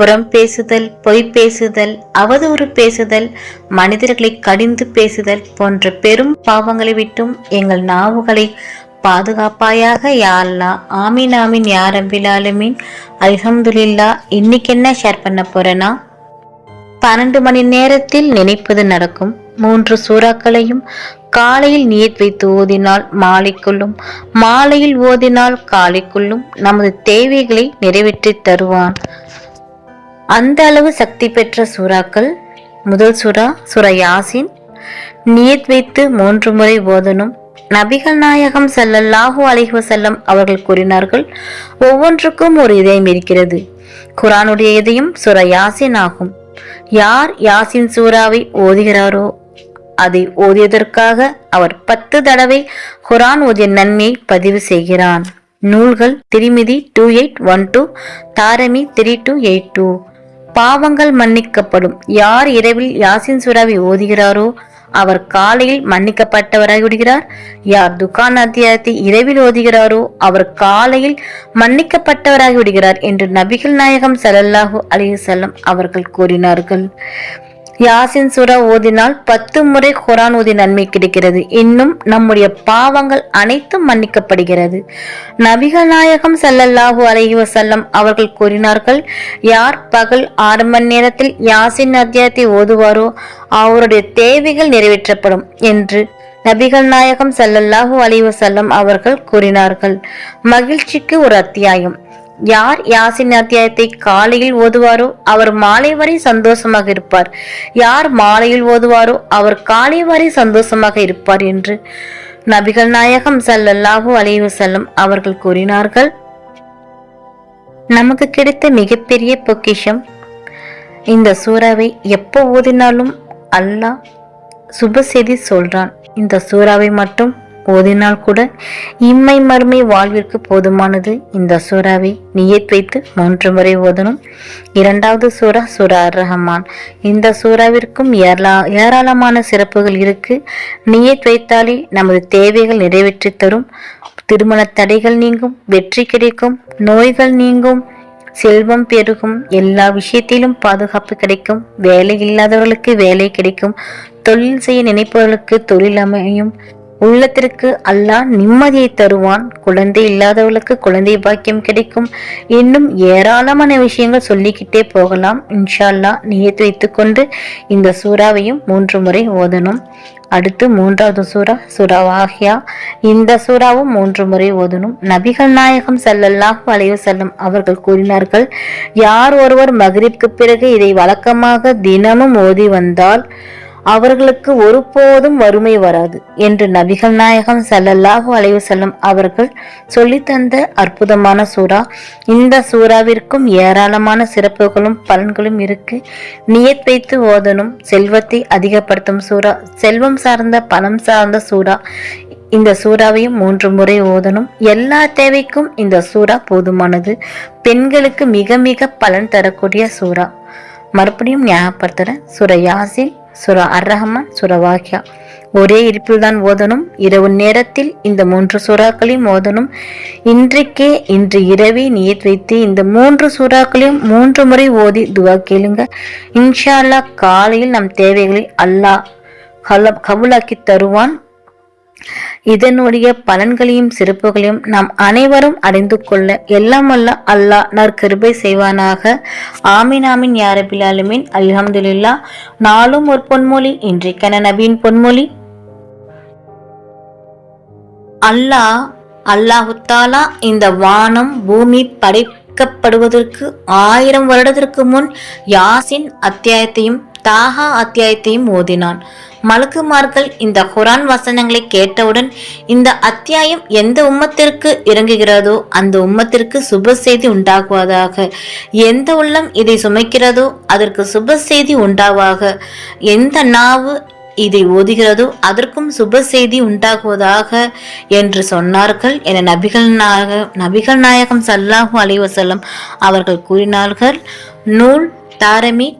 புறம் பேசுதல் பொய் பேசுதல் அவதூறு பேசுதல் மனிதர்களை கடிந்து பேசுதல் போன்ற பெரும் பாவங்களை விட்டும் எங்கள் நாவுகளை பாதுகாப்பாயாக யாழ்லா ஆமீன் ஆமீன் யா ரபில் அல்ஹம்துலில்லா இன்னைக்கு என்ன ஷேர் பண்ண போறேன்னா பன்னெண்டு மணி நேரத்தில் நினைப்பது நடக்கும். மூன்று சூறாக்களையும் காலையில் நீர் வைத்து ஓதினால் மாலைக்குள்ளும் மாலையில் ஓதினால் காலைக்குள்ளும் நமது தேவைகளை நிறைவேற்றி தருவான். அந்த அளவு சக்தி பெற்ற சூறாக்கள் முதல் சூறா சுரா யாசின். நியத் வைத்து மூன்று முறை ஓதனும் நபிகள் நாயகம் செல்லல்லாஹூ அலைஹி செல்லம் அவர்கள் கூறினார்கள் ஒவ்வொன்றுக்கும் ஒரு இதயம் இருக்கிறது. குரானுடைய இதயம் சுர யாசின் ஆகும். யார் யாசின் சூறாவை ஓதுகிறாரோ அதை ஓதியதற்காக அவர் பத்து தடவை குரான் ஓதிய நன்மையை பதிவு செய்கிறான். நூல்கள் Tirmidhi two eight one two தாரமி three two eight two பாவங்கள் மன்னிக்கப்படும். யார் இரவில் யாசின் சுறாவை ஓதுகிறாரோ அவர் காலையில் மன்னிக்கப்பட்டவராகி விடுகிறார். யார் துக்கான் அத்தியாயத்தை இரவில் ஓதுகிறாரோ அவர் காலையில் மன்னிக்கப்பட்டவராகி விடுகிறார் என்று நபிகள் நாயகம் சலல்லாஹு அலைஹி அவர்கள் கூறினார்கள். யாசின் சுரா ஓதினால் பத்து முறை குரான் ஓதி நன்மை கிடைக்கிறது. இன்னும் நம்முடைய பாவங்கள் அனைத்தும் மன்னிக்கப்படுகிறது. நபிகள் நாயகம் சல்லல்லாஹூ அலஹி வசல்லம் அவர்கள் கூறினார்கள் யார் பகல் ஆறு மணி நேரத்தில் யாசின் அத்தியாயத்தை ஓதுவாரோ அவருடைய தேவைகள் நிறைவேற்றப்படும் என்று நபிகள் நாயகம் சல்லல்லாஹூ அலி வசல்லம் அவர்கள் கூறினார்கள். மகிழ்ச்சிக்கு ஒரு அத்தியாயம். யார் யாசின் அத்தியாயத்தை காலையில் ஓதுவாரோ அவர் மாலை வரை சந்தோஷமாக இருப்பார். யார் மாலையில் ஓதுவாரோ அவர் காலை வரை சந்தோஷமாக இருப்பார் என்று நபிகள் நாயகம் சல்லல்லாஹு அலைவு செல்லும் அவர்கள் கூறினார்கள். நமக்கு கிடைத்த மிகப்பெரிய பொக்கிஷம் இந்த சூறாவை எப்போ ஓதினாலும் அல்லாஹ் சுப செய்தி சொல்றான். இந்த சூறாவை மட்டும் ஓதினால் கூட இம்மை மறுமை வாழ்விற்கு போதுமானது. இந்த சூறாவை நியத் வைத்து மூன்று முறை ஓதணும். இரண்டாவது சூறா சூரா அர் ரஹமான். இந்த சூறாவிற்கும் ஏராளமான சிறப்புகள் இருக்கு. நியத் வைத்தாலே நமது தேவைகள் நிறைவேற்றி தரும். திருமண தடைகள் நீங்கும் வெற்றி கிடைக்கும் நோய்கள் நீங்கும் செல்வம் பெருகும் எல்லா விஷயத்திலும் பாதுகாப்பு கிடைக்கும் வேலை இல்லாதவர்களுக்கு வேலை கிடைக்கும் தொழில் செய்ய நினைப்பவர்களுக்கு தொழில் அமையும். உள்ளத்திற்கு அல்லாஹ் நிம்மதியை தருவான். குழந்தை இல்லாதவர்களுக்கு குழந்தை பாக்கியம் கிடைக்கும் இன்னும் ஏராளமான விஷயங்கள் சொல்லிக்கிட்டே போகலாம். இன்ஷால்லா நியத்து வைத்துக்கொண்டு இந்த சூறாவையும் மூன்று முறை ஓதணும். அடுத்து மூன்றாவது சூறா சூறா வாஹியா. இந்த சூறாவும் மூன்று முறை ஓதணும். நபிகள் நாயகம் ஸல்லல்லாஹு வளைவு செல்லும் அவர்கள் கூறினார்கள் யார் ஒருவர் மக்ரிப்க்கு பிறகு இதை வழக்கமாக தினமும் ஓதி வந்தால் அவர்களுக்கு ஒருபோதும் வறுமை வராது என்று நபிகள் நாயகம் சல்லல்லாஹு அலைவசல்லம் அவர்கள் சொல்லித்தந்த அற்புதமான சூறா. இந்த சூறாவிற்கும் ஏராளமான சிறப்புகளும் பலன்களும் இருக்கு. நியத் வைத்து ஓதனும் செல்வத்தை அதிகப்படுத்தும் சூறா. செல்வம் சார்ந்த பணம் சார்ந்த சூறா. இந்த சூறாவையும் மூன்று முறை ஓதணும். எல்லா தேவைக்கும் இந்த சூறா போதுமானது. பெண்களுக்கு மிக மிக பலன் தரக்கூடிய சூறா. மறுபடியும் ஞாபகப்படுத்துறேன். சுர யாசின் சுரா அர் ரஹ்மான் சுரா வாக்யா ஒரே இருப்பில் தான் ஓதனும் இரவு நேரத்தில் இந்த மூன்று சூறாக்களையும் ஓதனும் இன்றைக்கே இன்று இரவே நீர் வைத்து இந்த மூன்று சூறாக்களையும் மூன்று முறை ஓதி துவா கேளுங்க. இன்ஷா அல்லாஹ் காலையில் நம் தேவைகளை அல்லாஹ் கபுலாக்கி தருவான். இதனுடைய பலன்களையும் சிறப்புகளையும் நாம் அனைவரும் அறிந்து கொள்ள எல்லாமல்ல வல்ல அல்லாஹ் நற்கிருபை செய்வானாக. ஆமீன் ஆமீன் யாரபில் ஆலமீன். நாளும் ஒரு பொன்மொழி இன்றைக்கான நபியின் பொன்மொழி. அல்லாஹ் அல்லாஹுத்தாலா இந்த வானம் பூமி படைக்கப்படுவதற்கு ஆயிரம் வருடத்திற்கு முன் யாசின் அத்தியாயத்தையும் தாஹா அத்தியாயத்தையும் ஓதினான். மலக்குமார்கள் இந்த குரான் வசனங்களை கேட்டவுடன் இந்த அத்தியாயம் எந்த உம்மத்திற்கு இறங்குகிறதோ அந்த உம்மத்திற்கு சுப செய்தி உண்டாகுவதாக. எந்த உள்ளம் இதை சுமைக்கிறதோ அதற்கு சுப செய்தி உண்டாவாக. எந்த நாவு இதை ஓதுகிறதோ அதற்கும் சுப செய்தி உண்டாகுவதாக என்று சொன்னார்கள் என நபிகள் நாயக நபிகள் நாயகம் சல்லாஹூ அலைவசல்லம் அவர்கள் கூறினார்கள். நூல் தாரமி